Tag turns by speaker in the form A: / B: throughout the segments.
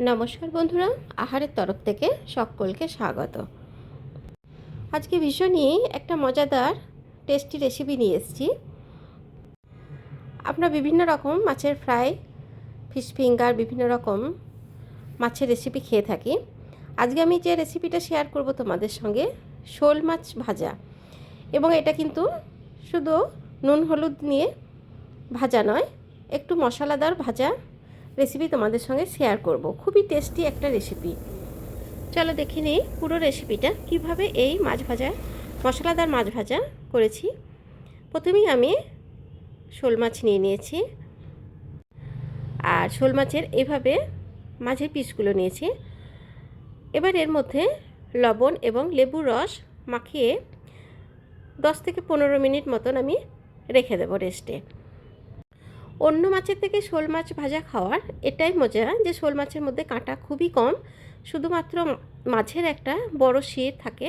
A: নমস্কার বন্ধুরা, আহারের তরফ থেকে সকলকে স্বাগত। আজকে ভীষণই একটা মজাদার টেস্টি রেসিপি নিয়ে এসেছি। আমরা বিভিন্ন রকম মাছের ফ্রাই ফিশ ফিঙ্গার বিভিন্ন রকম মাছের রেসিপি খেয়ে থাকি। আজকে আমি যে রেসিপিটা শেয়ার করব তোমাদের সঙ্গে, শোল মাছ ভাজা। এবং এটা কিন্তু শুধু নুন, হলুদ নিয়ে ভাজা নয়, একটু মশলাদার ভাজা রেসিপি তোমাদের সঙ্গে শেয়ার করব। খুবই টেস্টি একটা রেসিপি চলো দেখে নিই পুরো রেসিপিটা কীভাবে এই মাছ ভাজা, মশলাদার মাছ ভাজা করেছি? প্রথমেই আমি শোল মাছ নিয়ে নিয়েছি। আর শোল মাছের এভাবে মাঝের পিসগুলো নিয়েছি। এবার এর মধ্যে লবণ এবং লেবুর রস মাখিয়ে দশ থেকে পনেরো মিনিট মতন আমি রেখে দেবো রেস্টে অন্য মাছের থেকে শোল মাছ ভাজা খাওয়ার এটাই মজা, যে শোল মাছের মধ্যে কাঁটা খুবই কম। শুধুমাত্র মাছের একটা বড় শির থাকে,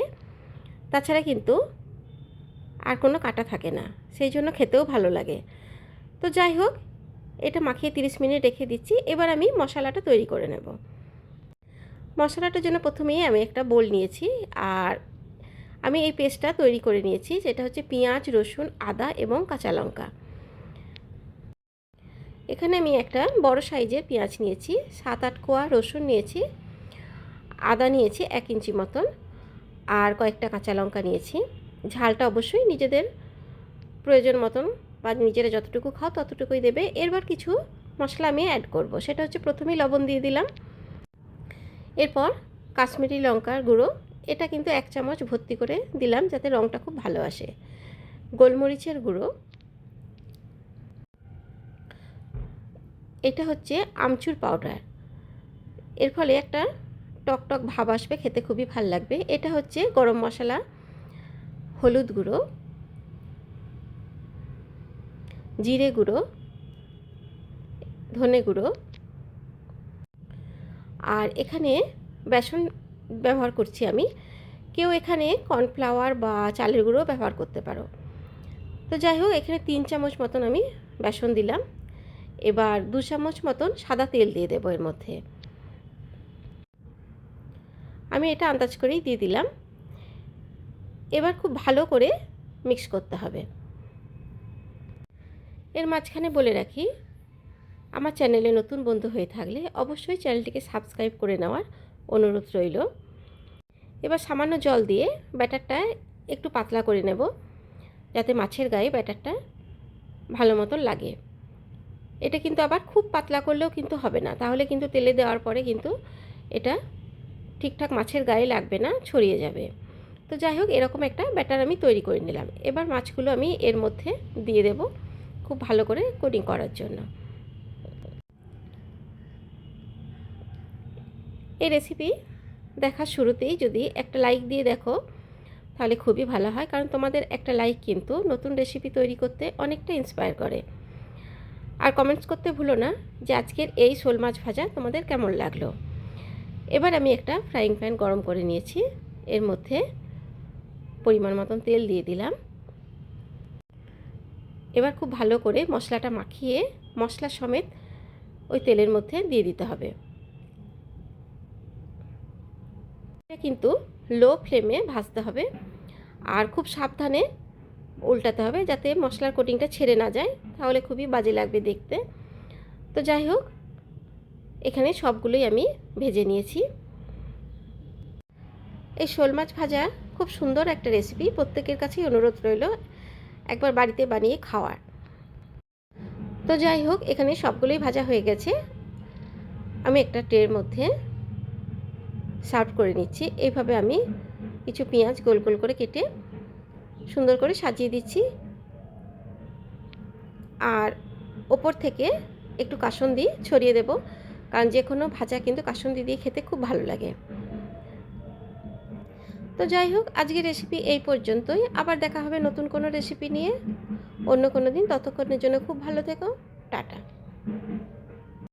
A: তাছাড়া কিন্তু আর কোনো কাঁটা থাকে না। সেই জন্য খেতেও ভালো লাগে। তো যাই হোক, এটা মাখিয়ে তিরিশ মিনিট রেখে দিচ্ছি। এবার আমি মশলাটা তৈরি করে নেব। মশলাটার জন্য প্রথমেই আমি একটা বোল নিয়েছি, আর আমি এই পেস্টটা তৈরি করে নিয়েছি, যেটা হচ্ছে পেঁয়াজ, রসুন, আদা এবং কাঁচা লঙ্কা। এখানে আমি একটা বড় সাইজের পেঁয়াজ নিয়েছি, সাত আট কোয়া রসুন নিয়েছি, আদা নিয়েছি এক ইঞ্চি মতন, আর কয়েকটা কাঁচা লঙ্কা নিয়েছি। ঝালটা অবশ্যই নিজেদের প্রয়োজন মতন বা নিজেরা যতটুকু খাও ততটুকুই দেবে। এরবার কিছু মশলা আমি অ্যাড করব, সেটা হচ্ছে প্রথমেই লবণ দিয়ে দিলাম। এরপর কাশ্মীরি লঙ্কার গুঁড়ো, এটা কিন্তু এক চামচ ভর্তি করে দিলাম যাতে রঙটা খুব ভালো আসে। গোলমরিচের গুঁড়ো এটা হচ্ছে আমচুর পাউডার। এর ফলে একটা টক টক ভাব আসবে, খেতে খুবই ভালো লাগবে। এটা হচ্ছে গরম মশলা, হলুদ গুঁড়ো, জিরে গুঁড়ো, ধনে গুঁড়ো। আর এখানে বেসন ব্যবহার করছি আমি। কেউ এখানে কর্নফ্লাওয়ার বা চালের গুঁড়ো ব্যবহার করতে পারো। তো যাই হোক, এখানে তিন চামচ মতন আমি বেসন দিলাম। এবার দু চামচ মতন সাদা তেল দিয়ে দেবো এর মধ্যে। আমি এটা আন্দাজ করেই দিয়ে দিলাম। এবার খুব ভালো করে মিক্স করতে হবে। এর মাঝখানে বলে রাখি, আমার চ্যানেলে নতুন বন্ধু হয়ে থাকলে অবশ্যই চ্যানেলটিকে সাবস্ক্রাইব করে নেওয়ার অনুরোধ রইল। এবার সামান্য জল দিয়ে ব্যাটারটা একটু পাতলা করে নেব, যাতে মাছের গায়ে ব্যাটারটা ভালো মতন লাগে। এটা কিন্তু আবার খুব পাতলা করলেও কিন্তু হবে না। তাহলে কিন্তু তেলে দেওয়ার পরে কিন্তু এটা ঠিকঠাক মাছের গায়ে লাগবে না, ছড়িয়ে যাবে। তো যাই হোক, এরকম একটা ব্যাটার আমি তৈরি করে নিলাম। এবার মাছগুলো আমি এর মধ্যে দিয়ে দেব খুব ভালো করে কোটিং করার জন্য। এই রেসিপি দেখার শুরুতেই যদি একটা লাইক দিয়ে দেখো, তাহলে খুবই ভালো হয়। কারণ তোমাদের একটা লাইক কিন্তু নতুন রেসিপি তৈরি করতে অনেকটা ইন্সপায়ার করে। আর কমেন্টস করতে ভুলো না যে আজকের এই শোল মাছ ভাজা তোমাদের কেমন লাগল? এবার আমি একটা ফ্রাইং প্যান গরম করে নিয়েছি। এর মধ্যে পরিমাণ মতন তেল দিয়ে দিলাম। এবার খুব ভালো করে মশলাটা মাখিয়ে মশলা সমেত ওই তেলের মধ্যে দিয়ে দিতে হবে। কিন্তু লো ফ্লেমে ভাজতে হবে। আর খুব সাবধানে উল্টাতে হবে যাতে মশলার কোটিংটা ছেড়ে না যায়, তাহলে খুবই বাজে লাগবে দেখতে। তো যাই হোক, এখানে সবগুলোই আমি ভেজে নিয়েছি। এই শোল মাছ ভাজা খুব সুন্দর একটা রেসিপি প্রত্যেকের কাছেই অনুরোধ রইল একবার বাড়িতে বানিয়ে খাওয়ার। তো যাই হোক, এখানে সবগুলোই ভাজা হয়ে গেছে। আমি একটা ট্রের মধ্যে সার্ভ করে নিচ্ছি। এইভাবে আমি কিছু পেঁয়াজ গোল গোল করে কেটে সুন্দর করে সাজিয়ে দিচ্ছি। আর ওপর থেকে একটু কাসন্দি ছড়িয়ে দেব, কারণ যে কোনো ভাজা কিন্তু কাসন্দি দিয়ে খেতে খুব ভালো লাগে। তো যাই হোক, আজকের রেসিপি এই পর্যন্তই। আবার দেখা হবে নতুন কোনো রেসিপি নিয়ে। অন্য কোনো দিন, ততক্ষণের জন্য খুব ভালো থেকো। টাটা।